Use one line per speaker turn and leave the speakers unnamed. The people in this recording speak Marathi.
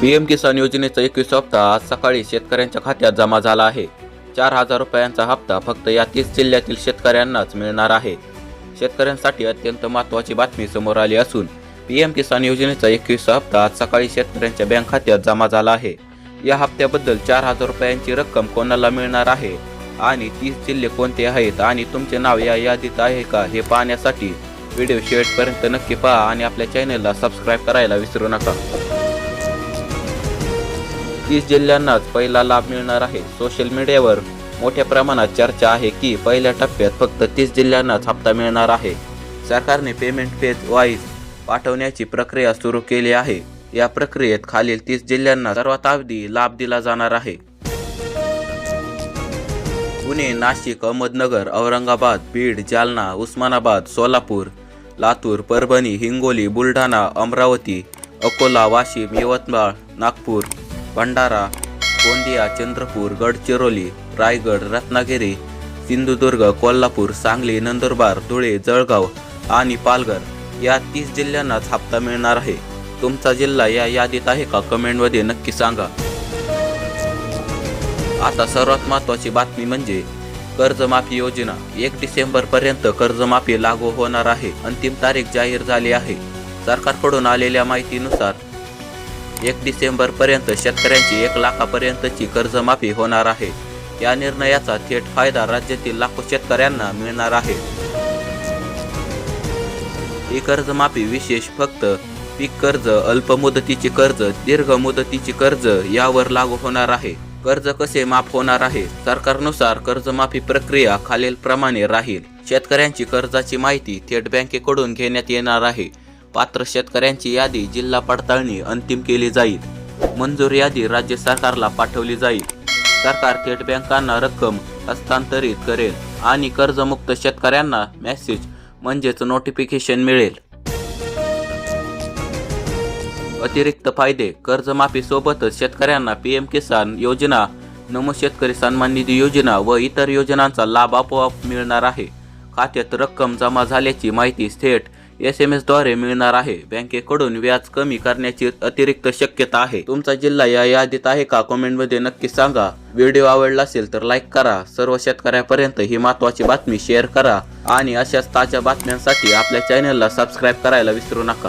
पीएम किसान योजनेचा एकवीस हप्ता आज सकाळी शेतकऱ्यांच्या खात्यात जमा झाला आहे. चार हजार रुपयांचा हप्ता फक्त या तीस जिल्ह्यातील शेतकऱ्यांनाच मिळणार आहे. शेतकऱ्यांसाठी अत्यंत महत्त्वाची बातमी समोर आली असून पीएम किसान योजनेचा एकवीस हप्ता आज सकाळी शेतकऱ्यांच्या बँक खात्यात जमा झाला आहे. या हप्त्याबद्दल चार हजार रुपयांची रक्कम कोणाला मिळणार आहे? आणि तीस जिल्हे कोणते आहेत? आणि तुमचे नाव या यादीत आहे का? हे पाहण्यासाठी व्हिडिओ शेवटपर्यंत नक्की पहा आणि आपल्या चॅनलला सबस्क्राईब करायला विसरू नका. तीस जिल्ह्यांनाच पहिला लाभ मिळणार आहे? सोशल मीडियावर मोठ्या प्रमाणात चर्चा आहे की पहिल्या टप्प्यात फक्त तीस जिल्ह्यांनाच हप्ता मिळणार आहे. सरकारने पेमेंट फेज वाईज पाठवण्याची प्रक्रिया सुरू केली आहे. या प्रक्रियेत खालील तीस जिल्ह्यांना सर्वात अवधी लाभ दिला जाणार आहे. पुणे नाशिक अहमदनगर औरंगाबाद बीड जालना उस्मानाबाद सोलापूर लातूर परभणी हिंगोली बुलढाणा अमरावती अकोला वाशिम यवतमाळ नागपूर भंडारा गोंदिया चंद्रपूर गडचिरोली रायगड रत्नागिरी सिंधुदुर्ग कोल्हापूर सांगली नंदुरबार धुळे जळगाव आणि पालघर या तीस जिल्ह्यांनाच हप्ता मिळणार आहे. तुमचा जिल्हा या यादीत आहे का? कमेंटमध्ये नक्की सांगा. आता सर्वात महत्त्वाची बातमी म्हणजे कर्जमाफी योजना. एक डिसेंबर पर्यंत कर्जमाफी लागू होणार आहे. अंतिम तारीख जाहीर झाली आहे. सरकारकडून आलेल्या माहितीनुसार एक डिसेंबर पर्यंत शेतकऱ्यांची एक लाखापर्यंतची कर्जमाफी होणार आहे. या निर्णयाचा थेट फायदा राज्यातील लाखो शेतकऱ्यांना मिळणार आहे. ही कर्जमाफी विशेष फक्त पीक कर्ज अल्पमुदतीचे कर्ज दीर्घ मुदतीचे कर्ज यावर लागू होणार आहे. कर्ज कसे माफ होणार आहे? सरकारनुसार कर्जमाफी प्रक्रिया खालील प्रमाणे राहील. शेतकऱ्यांची कर्जाची माहिती थेट बँकेकडून घेण्यात येणार आहे. पात्र शेतकऱ्यांची यादी जिल्हा पडताळणी अंतिम केली जाईल. मंजूर यादी राज्य सरकारला पाठवली जाईल. सरकार थेट बँकांना रक्कम हस्तांतरित करेल आणि कर्जमुक्त शेतकऱ्यांना मेसेज म्हणजेच नोटिफिकेशन मिळेल. अतिरिक्त फायदे कर्जमाफी सोबतच शेतकऱ्यांना पीएम किसान योजना नमो शेतकरी सन्मान निधी योजना व इतर योजनांचा लाभ आपोआप मिळणार आहे. खात्यात रक्कम जमा झाल्याची माहिती थेट एस एम एसद्वारे मिळणार आहे. बँकेकडून व्याज कमी करण्याची अतिरिक्त शक्यता आहे. तुमचा जिल्हा या यादीत आहे का? कमेंटमध्ये नक्की सांगा. व्हिडिओ आवडला असेल तर लाईक करा. सर्व शेतकऱ्यापर्यंत ही महत्त्वाची बातमी शेअर करा. आणि अशाच ताज्या बातम्यांसाठी आपल्या चॅनलला सबस्क्राईब करायला विसरू नका.